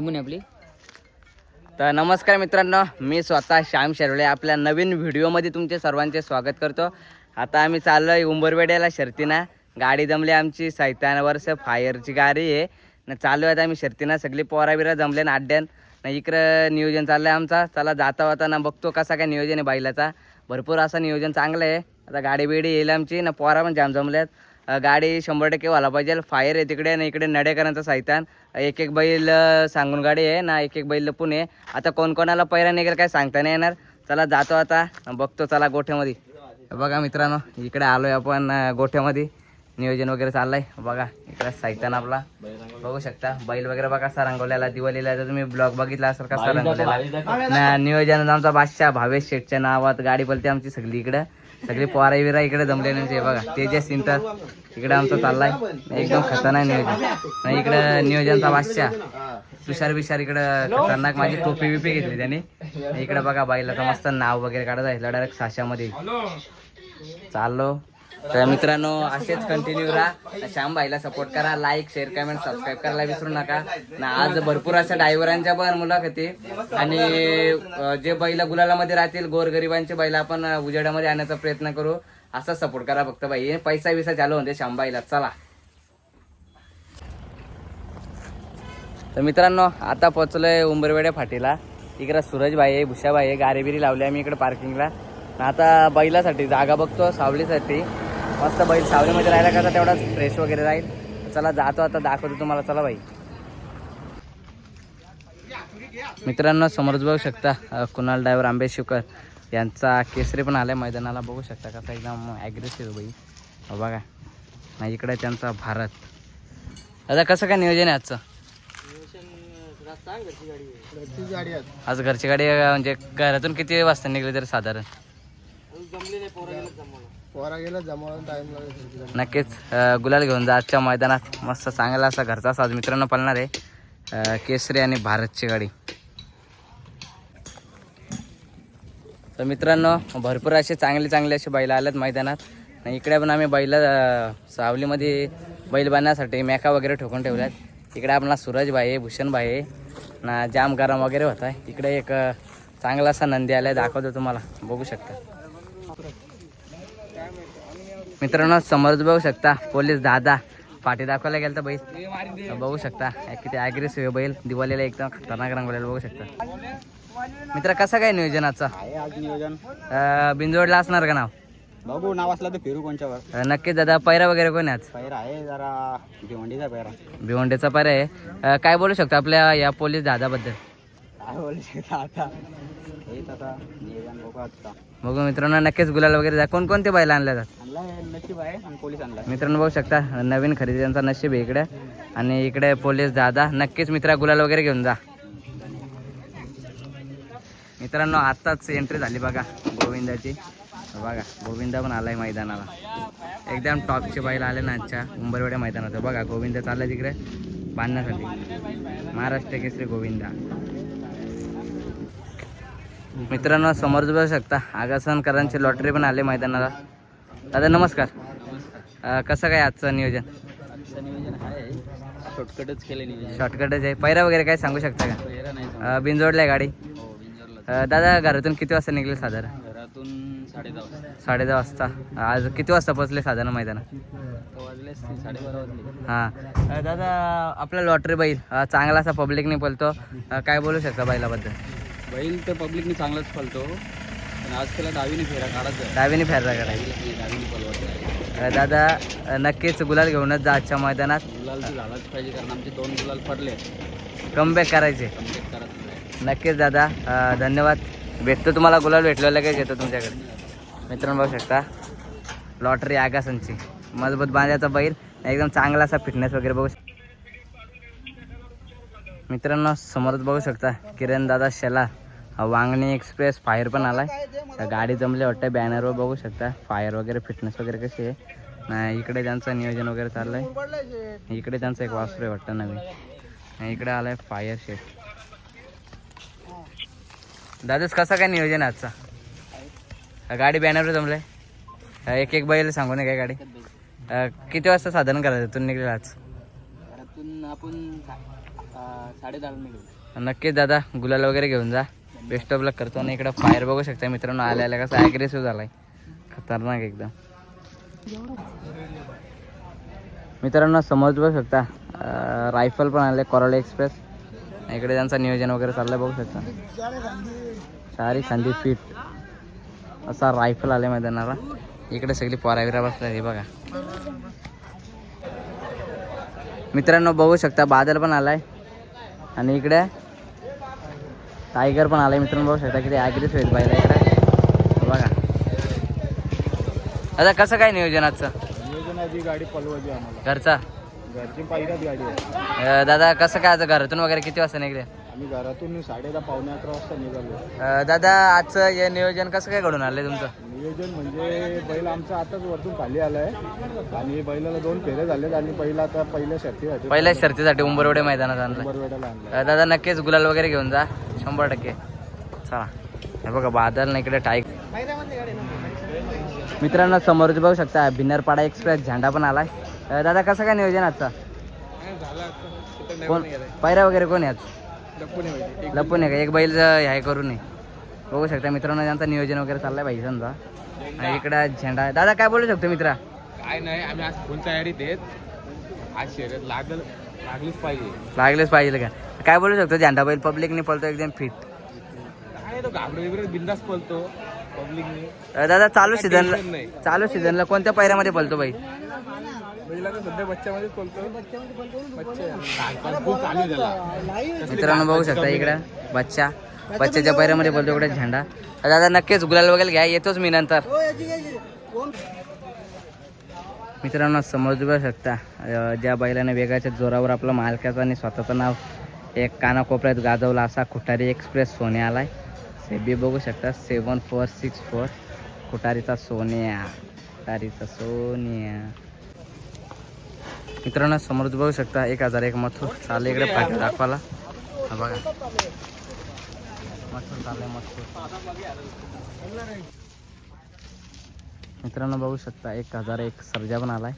आपली. तर नमस्कार मित्रांनो मी स्वतः श्याम शेरवळे आपल्या नवीन व्हिडिओमध्ये तुमचे सर्वांचे स्वागत करतो. आता आम्ही चाललो आहे उंबरवेड्याला शर्तीना. गाडी जमली आमची सैतान वर्ष फायरची गाडी आहे. न चालू आहे आम्ही शर्तीना. सगळी पोरा बिरा जमले ना अड्ड्यान. न इकडं नियोजन चाललं आहे आमचा. चला जाता होता ना बघतो कसा काय नियोजन आहे बैलाचा. भरपूर असं नियोजन चांगलं आहे. आता गाडी बिडी येईल आमची. ना पोरा पण जाम जमल्यात. गाडी शंभर टक्के व्हायला पाहिजे. फायर आहे तिकडे ना इकडे नडेकरांचा साहित्यान एक एक बैल सांगून गाडी आहे ना एक एक बैल लपून आहे आता कोण कोणाला पहिला निघेल काय सांगता नाही येणार. चला जातो आता. बघतो चला गोठ्यामध्ये. बघा मित्रांनो इकडे आलोय आपण अ, गोठ्यामध्ये. नियोजन वगैरे चाललंय. बघा इकडे साहित्यान आपला. बघू शकता. बैल वगैरे बघा कसा रंगवलेला दिवाळीला जर तुम्ही ब्लॉग बघितला असेल कसा रंगवलेला नियोजन आमचा बादशाह भावेश शेठच्या नावात गाडी पलते आमची सगळी इकडं सगळी पोरा विरा इकडे जमले नाही बघा. तेजस सिंटर इकडे आमचा चाललाय. एकदम खतरनाक नियोजन. इकडं इकडे नियोजनचा बादशाह. तुषार बिशार इकडं खतरनाक. माझी टोपी बिपी घेतली त्याने. इकडे बघा बाईला मस्त नाव वगैरे काढत आहे. डायरेक्ट साशामध्ये. चाललो. तर मित्रांनो असेच कंटिन्यू राहा. श्याम भाईला सपोर्ट करा. लाईक शेअर कमेंट सबस्क्राईब करायला विसरू नका. ना आज भरपूर अशा ड्रायव्हरांच्या पण मुलाखती. आणि जे बैल गुलालामध्ये राहतील गोरगरिबांचे बैल आपण उजेडामध्ये आणण्याचा प्रयत्न करू. असा सपोर्ट करा फक्त भाई. पैसा विसा चालू होते श्याम भाईला. चला. तर मित्रांनो आता पोहोचलोय उंबरवेड्या फाटीला. इकडे सूरज भाई आहे भुषाबाई आहे. गारेबिरी लावली आम्ही इकडे पार्किंगला आता बैलासाठी जागा बघतो सावलीसाठी. मस्त बैल सावलीमध्ये राहिला का तेवढाच फ्रेश वगैरे राहील. चला जातो आता दाखवतो तुम्हाला. चला बाई. मित्रांनो समोरच बघू शकता कुणाल ड्रायव्हर आंबेशिवकर यांचा केसरी पण आलाय मैदानाला. बघू शकता कसा एकदम ॲग्रेसिव्ह बाई. हो, बघा. नाही इकडे त्यांचा भारत. दादा कसं काय नियोजन आहे आजचं? आज घरची गाडी म्हणजे घरातून किती वाजता निघली तरी साधारण? पोरा गेला जमावून टाइम लागेल नक्कीच. गुलाल घेऊन जा आजच्या मैदानात. मस्त चांगला असा घरचा साज मित्रांनो पळणार आहे. केसरी आणि भारतची गाडी. तर मित्रांनो भरपूर असे चांगले चांगले असे बैल आल्यात मैदानात. आणि इकडे पण आम्ही बैल सावलीमध्ये बैल बांधण्यासाठी मेका वगैरे ठोकून ठेवल्यात. इकडे आपला सूरज भाई आहे भूषण भाई आहे. ना जाम गरम वगैरे होत आहे इकडे एक चांगला असा नंदी आलाय दाखवतो तुम्हाला. बघू शकता. मित्रांनो समोरच बघू शकता पोलीस दादा. पाठी दाखवायला गेलं तर बैल बघू शकता किती ॲग्रेसिव्ह बैल. दिवाळीला एकदम खतरनाक रंगवलेला बघू शकता. मित्र कसा काय नियोजनाचा? आहे आज नियोजन. बिंजोडला असणार का नाव? बघू नाव असला तर फिरू कोणच्यावर. नक्कीच दादा पैरा वगैरे कोण आहे आज पैरा आहे जरा भिवंडीचा पैरा भिवंडीचा पैरा आहे. काय बोलू शकतो आपल्या या पोलीस दादाबद्दल? काय बोलू शकता आता? बघू मित्रांनो नक्कीच गुलाल वगैरे जा कोणकोणते बैल आणलाय आणलाय. मित्रांनो बघू शकता नवीन खरेदीचा नशीब आहे इकडे. आणि इकडे पोलीस दादा नक्कीच मित्रा गुलाल वगैरे घेऊन जा. मित्रांनो आत्ताच एंट्री झाली बघा गोविंदाची. बघा गोविंदा पण आलाय मैदानाला. एकदम टॉपचे बैल आले ना आजच्या उंबरवेड्या मैदानात बघा गोविंद चाललाय तिकडे. बांधण्यासाठी. महाराष्ट्र केसरी गोविंदा. मित्रांनो समोर बघू शकता आगासनकरांची लॉटरी पण आले मैदानाला. दादा नमस्कार. अं, कसं काय आजचं नियोजन? आजचं नियोजन आहे. शॉर्टकटच केलं नियोजन. शॉर्टकटच आहे. पैरा वगैरे काय सांगू शकता का? पैरा नाही अं, बिनजोडला आहे गाडी. हो विंजरला अं, दादा घरातून किती वाजता निघले साधारण? घरातून साडे दहा वाजता. साडे दहा वाजता. आज किती वाजता पोहोचले साधारण मैदानात? तर वाजले असतील साडेबारा वाजले. हां. अं, दादा आपला लॉटरी बैल अं, चांगला असा पब्लिकने बोलतो. अं, काय बोलू शकता बैलाबद्दल? बैल तर पब्लिकनी चांगलाच पळतो पण आज त्याला डावीने फेरा काढायचा. डावीने फेरला गाडी डावीने पळवायचा दादा नक्कीच गुलाल घेऊनच जा आजच्या मैदानात. गुलाल तर झालाच पाहिजे कारण आमचे दोन गुलाल पडले. कमबॅक करायचे. कंप्लीट करत नाही. नक्कीच दादा अं, धन्यवाद. भेटतो तुम्हाला गुलाल भेटलो लगेच येतो तुमच्याकडे. मित्रांनो बघू शकता लॉटरी आगासांची. मजबूत बांधायचा बैल एकदम चांगला असा फिटनेस वगैरे बघू शक- मित्रांनो समोरच बघू शकता किरण दादा शेला वांगणी एक्सप्रेस फायर पण आलाय. त्या गाडी जमली वाटतं बॅनरवर बघू शकता. फायर वगैरे फिटनेस वगैरे कशी आहे. नाही इकडे त्यांचं नियोजन वगैरे चाललंय. इकडे त्यांचं एक वासरू आहे वाटतं नवीन. आणि इकडे आलाय फायर शेट दादाच कसा काय नियोजन आजचा? गाडी बॅनरवर जमलंय? आहे एक एक बैल सांगू नये काय गाडी. किती वाजता साधारण करायचं? तू निघलेला आज? आपण निघू नक्कीच दादा गुलाल वगैरे घेऊन जा. बेस्ट ऑफ लक करतो. आणि इकडं फायर बघू शकता मित्रांनो आल्या आल्या कसा ॲग्रेसिव्ह झालाय. खतरनाक एकदम. मित्रांनो समज बघू शकता रायफल पण आले कोराळे एक्सप्रेस. इकडे त्यांचं नियोजन वगैरे चाललंय बघू शकता. सारी खांदी फिट असा रायफल आले मैदानाला. इकडे सगळी पोराविरा बसल्या हे बघा. मित्रांनो बघू शकता बादल पण आलाय. आणि इकडे टायगर पण आलाय मित्रांनो बघू शकता किती ॲग्रेसिव्ह आहेत पाहिलं इकडे. बघा. आता कसं काय नियोजन आजचं? नियोजनाची गाडी पलवायची आम्हाला. घरचा? घरची गाडी अं, दादा कसं काय आता घरातून वगैरे किती वाजता निघले? आम्ही घरातून साडे दहा पावणे अकरा वाजता निघालो. अं, दादा आजचं हे नियोजन कसं काय घडून आलंय तुमचं? नियोजन म्हणजे बैल आमचा आताच वरतून खाली आलाय. आणि बैलाला दोन फेरे झालेत आणि पहिला आता पहिल्या शर्तीसाठी. पहिल्या शर्तीसाठी उंबरवडे मैदानात आणलं बरवेड्याला आणलाय. अं, दादा नक्कीच गुलाल वगैरे घेऊन जा. शंभर टक्के. चला. हे बघा बादल ना इकडे टाईक. मित्रांनो समोरच बघू शकता भिन्नरपाडा एक्सप्रेस झेंडा पण आलाय. अं, दादा कसं काय नियोजन आजचा? कोण? पायऱ्या वगैरे कोण आहे आज लपून आहे का? एक बैल हे करू नये. बघू शकता मित्रांनो त्यांचं नियोजन वगैरे चाललंय पाहिजे समजा. आणि इकडे झेंडा आहे. दादा काय बोलू शकतो मित्रा? काय नाही आम्ही आज फुल तयारीत आहेत आज शर्यत लागल लागलीच पाहिजे. लागलेच पाहिजे का? काय बोलू शकतो? झेंडा बैल पब्लिकने पळतो एकदम फिट काय तो घाबरो वगैरे बिंदास पळतो पब्लिकने दादा चालू नाही. चालू सीझनला कोणत्या पायऱ्यामध्ये पळतो बाई मित्रांनो बघू शकता इकडे बच्चा. बच्च्याच्या पायऱ्यामध्ये बोलतो इकडे झेंडा. दादा नक्कीच गुलाल वगैरे घ्या. येतोच मी नंतर. मित्रांनो समोर बघू शकता ज्या बैलाने वेगाच्या जोरावर आपलं मालकाचं आणि स्वतःचं नाव एक कानाकोपऱ्यात गाजवला असा खुटारी एक्सप्रेस सोने आलाय. सेबी बघू शकता सेवन फोर सिक्स फोर खुटारीचा सोन्या. खुटारीचा सोन्या. मित्रांनो समोर बघू शकता एक हजार एक मथूर चालू इकडे पाठी दाखवायला. हा बघा. मथूर चाललंय मथूर. मित्रांनो बघू शकता एक हजार एक सर्जा पण आलाय.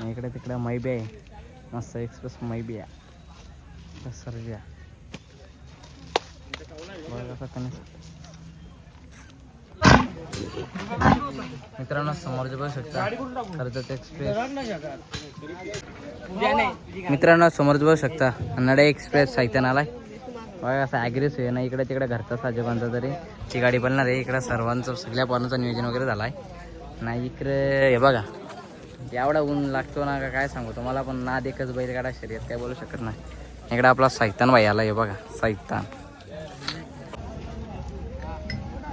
आणि इकडे तिकडे मैबी आहे. मस्त एक्सप्रेस मैबी आहे. सर्जा. बघा कसं मित्रांनो समोर जे बघू शकता कर्जत एक्सप्रेस मित्रांनो समोर बघू शकता नडे एक्सप्रेस साहित्यान आलाय बघा असं ॲग्रेसिव्ह आहे ना इकडे तिकडे घरचा साजे तरी ती गाडी बनणार आहे इकडे सर्वांचं सगळ्या पोरांचं नियोजन वगैरे झालं आहे नाही इकडे हे बघा. एवढा ऊन लागतो ना का काय सांगू तुम्हाला पण ना देखच बैलगाडा शर्यत काय बोलू शकत नाही. इकडे आपला साहित्यान भाई आला हे बघा साहित्यान.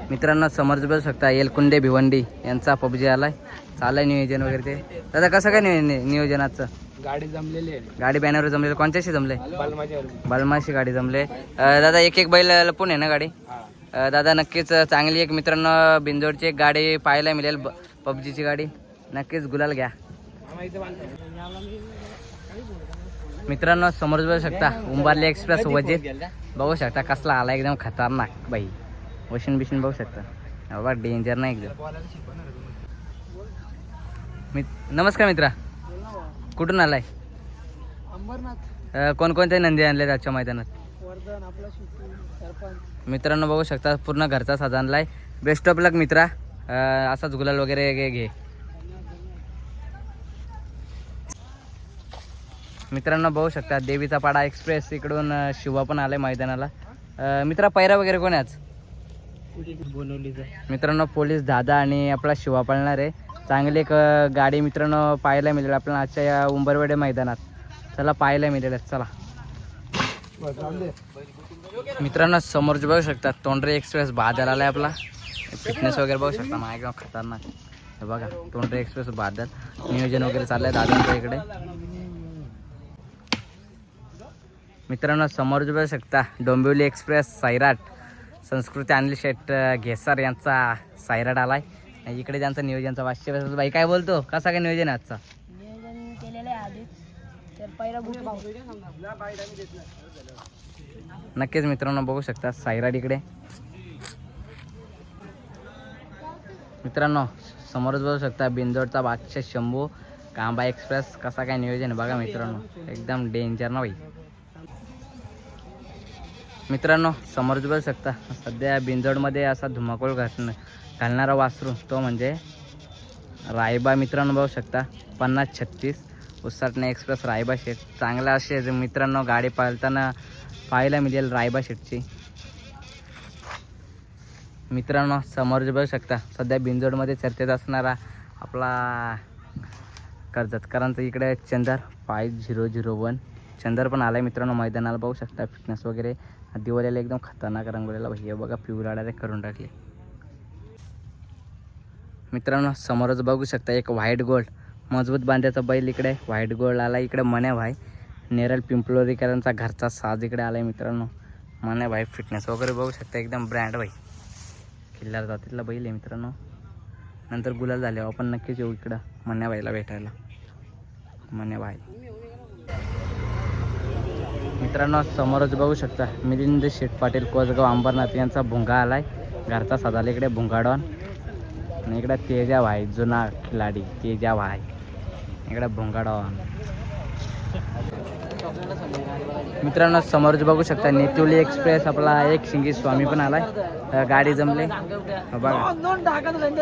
मित्रांनो समोर बघू शकता एलकुंडे भिवंडी यांचा पबजी आलाय. चालय नियोजन वगैरे ते. दादा कसं काय नियो- नियोजनाचं? गाडी जमलेली आहे. गाडी बॅनरवर जमले कोणत्याशी जमले बलमाशी गाडी जमले. अं, दादा एक एक बैल लपून आहे ना गाडी? अं, दादा नक्कीच चांगली एक मित्रांनो बिंदोडची एक गाडी पाहायला मिळेल. पबजीची गाडी. नक्कीच गुलाल घ्या. मित्रांनो समोर बघू शकता उंबारली एक्सप्रेस वजीर. बघू शकता कसला आला एकदम खतरनाक बाई वॉशिंग बिशिन बघू शकता. बाबा डेंजर नाही एकदम. मित नमस्कार मित्रा. कुठून आलाय? अंबरनाथ कोणकोणत्या नंदी आणले आजच्या मैदानात? मित्रांनो बघू शकता पूर्ण घरचा साज आणलाय बेस्ट ऑफ लक मित्रा असाच गुलाल वगैरे घे घे. मित्रांनो बघू शकता देवीचा पाडा एक्सप्रेस इकडून शिवा पण आलाय मैदानाला. मित्रा पैरा वगैरे कोण आहे आज? मित्रांनो पोलीस दादा आणि आपला शिवा पळणार आहे. चांगली एक गाडी मित्रांनो पाहायला मिळेल आपल्याला आजच्या या उंबरवेडे मैदानात. चला पाहायला मिळेल. चला. मित्रांनो समोर जे बघू शकता तोंडरे एक्सप्रेस बादल आलाय आपला. फिटनेस वगैरे बघू शकता माझ्या गाव खतरनाक. हे बघा तोंडरे एक्सप्रेस बादल. नियोजन वगैरे चाललंय दादांच्या इकडे. मित्रांनो समोर जे बघू शकता डोंबिवली एक्सप्रेस सैराट. संस्कृती अनिल शेट अं, घेसार यांचा सैराट आलाय. इकडे त्यांचं नियोजनचा वाश्य बाई काय बोलतो? कसा काय नियोजन आहे आजचा? नियोजन केलेलं आहे तर पहिला नक्कीच मित्रांनो बघू शकता सायराड इकडे. मित्रांनो समोरच बघू शकता बिंदोडचा बादशाह शंभू कांबा एक्सप्रेस. कसा काय नियोजन बघा मित्रांनो. एकदम डेंजर ना भाई मित्रांनो समोरच बघू शकता सध्या बिंजोडमध्ये असा धुमाकूळ घातण घालणारा वासरू तो म्हणजे रायबा मित्रांनो बघू शकता पन्नास छत्तीस उसाटणे एक्सप्रेस रायबा शेट. चांगला असे मित्रांनो गाडी पाळताना पाहायला मिळेल रायबा शेटची. मित्रांनो समोर जे बघू शकता सध्या बिंजोडमध्ये चर्चेत असणारा आपला कर्जतकरांचा इकडे Chandar five zero zero one Chandar पण आलाय मित्रांनो मैदानाला बघू शकता फिटनेस वगैरे. दिवाळीला एकदम खतरनाक रंगवलेला हे बघा पिवळा डायरेक्ट करून टाकले. मित्रांनो समोरच बघू शकता एक व्हाईट गोल्ड मजबूत बांध्याचा बैल इकडे व्हाईट गोल्ड आला इकडे मन्या भाई. नेरल पिंपलोरीकरांचा घरचा साज इकडे आला आहे मित्रांनो. मन्या भाई फिटनेस वगैरे बघू शकता एकदम ब्रँड भाई. किल्लार जातीतला बैल आहे मित्रांनो. नंतर गुलाल झाल्यावर आपण नक्कीच येऊ इकडं मन्या भाईला भेटायला. मन्या भाई. मित्रांनो समोरच बघू शकता मिलिंद शेठ पाटील कोसगाव अंबरनाथ यांचा भुंगा आलाय. घरचा सदाल इकडे भुंगाडॉन आणि इकडे तेजा भाई जुना खिलाडी तेजा भाई. इकडे भुंगाडॉन मित्रांनो समोरच बघू शकता नेतुली एक्सप्रेस आपला एक शिंगी स्वामी पण आलाय. गाडी जमले. बघा.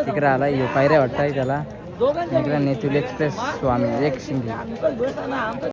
तिकडे आलाय यो पायऱ्या वाटतंय त्याला. इकडे नेतुली एक्सप्रेस स्वामी एक शिंगी.